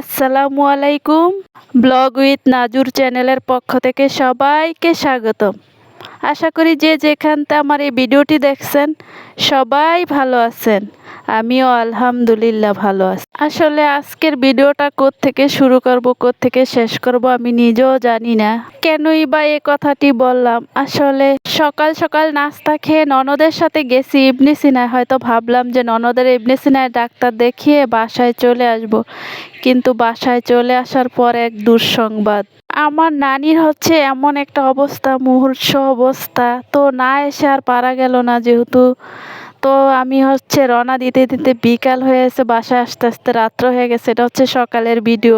আসসালামু আলাইকুম। Blog with নাজুর চ্যানেলের পক্ষ থেকে সবাইকে স্বাগত আশা করি যে যেখানতে আমার এই ভিডিওটি দেখছেন, সবাই ভালো আছেন। আমিও আলহামদুলিল্লাহ ভালো আছি। আসলে আজকের ভিডিওটা থেকে শুরু করব থেকে শেষ করব আমি নিজেও জানি না। কেনই বা এই কথাটি বললাম? আসলে সকাল সকাল নাস্তা খেয়ে ননদের সাথে গেছি ইবনে সিনায়। হয়তো ভাবলাম যে ননদের ইবনে সিনায় ডাক্তার দেখিয়ে বাসায় চলে আসব। কিন্তু বাসায় চলে আসার পর এক দুঃসংবাদ। আমার নানির হচ্ছে এমন একটা অবস্থা মুহূর্ষ অবস্থা। তো না এসে আর পারা গেল না যেহেতু তো আমি হচ্ছে রওনা দিতে দিতে বিকাল হয়েছে বাসায় আসতে আসতে রাত্র হয়ে গেছে। এটা হচ্ছে সকালের ভিডিও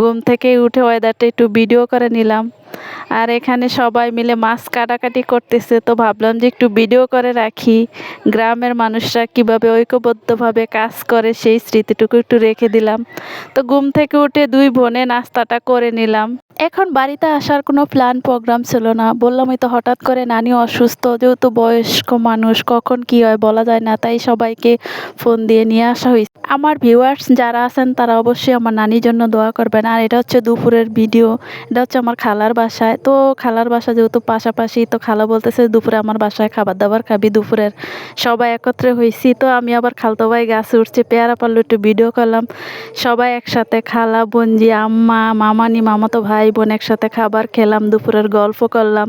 ঘুম থেকে উঠে ওয়েদারটা একটু ভিডিও করে নিলাম। আর এখানে সবাই মিলে মাছ কাটাকাটি করতেছে, তো ভাবলাম যে একটু ভিডিও করে রাখি। গ্রামের মানুষরা কীভাবে ঐক্যবদ্ধভাবে কাজ করে সেই স্মৃতিটুকু একটু রেখে দিলাম। তো ঘুম থেকে উঠে দুই বোনে নাস্তাটা করে নিলাম। এখন বাড়িতে আসার কোনো প্ল্যান প্রোগ্রাম ছিল না। বললামই তো হঠাৎ করে নানি অসুস্থ, যেহেতু বয়স্ক মানুষ, কখন কি হয় বলা যায় না, তাই সবাইকে ফোন দিয়ে নিয়ে আসা হয়েছে। আমার ভিউয়ার্স যারা আছেন, তারা অবশ্যই আমার নানির জন্য দোয়া করবেন। আর এটা হচ্ছে দুপুরের ভিডিও এটা হচ্ছে আমার খালার বাসায়। তো খালার বাসা যেহেতু পাশাপাশি, তো খালা বলতেছে, দুপুরে আমার বাসায় খাবার দাবার খাবি দুপুরের। সবাই একত্রে হয়েছি, তো আমি আবার খালতো ভাই গাছে উঠছে, পেয়ারা পারল একটু ভিডিও করলাম। সবাই একসাথে, খালা বঞ্জি আম্মা, মামানি, মামাতো ভাই বোন একসাথে খাবার খেলাম, দুপুরের গল্প করলাম।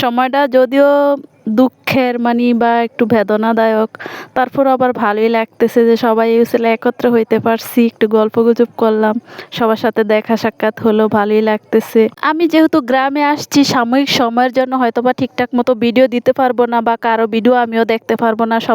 সময়টা যদিও দুঃখের মানে বা একটু বেদনাদায়ক তারপর আবার ভালোই লাগতেছে যে সবাই ছেলে একত্র হইতে পারছি, একটু গল্প গুজব করলাম, সবার সাথে দেখা সাক্ষাৎ হলো, ভালোই লাগতেছে। আমি যেহেতু গ্রামে আসছি, সাময়িক সময়ের জন্য হয়তো বা ঠিকঠাক মতো ভিডিও দিতে পারব না বা কারও ভিডিও আমিও দেখতে পারব না, সব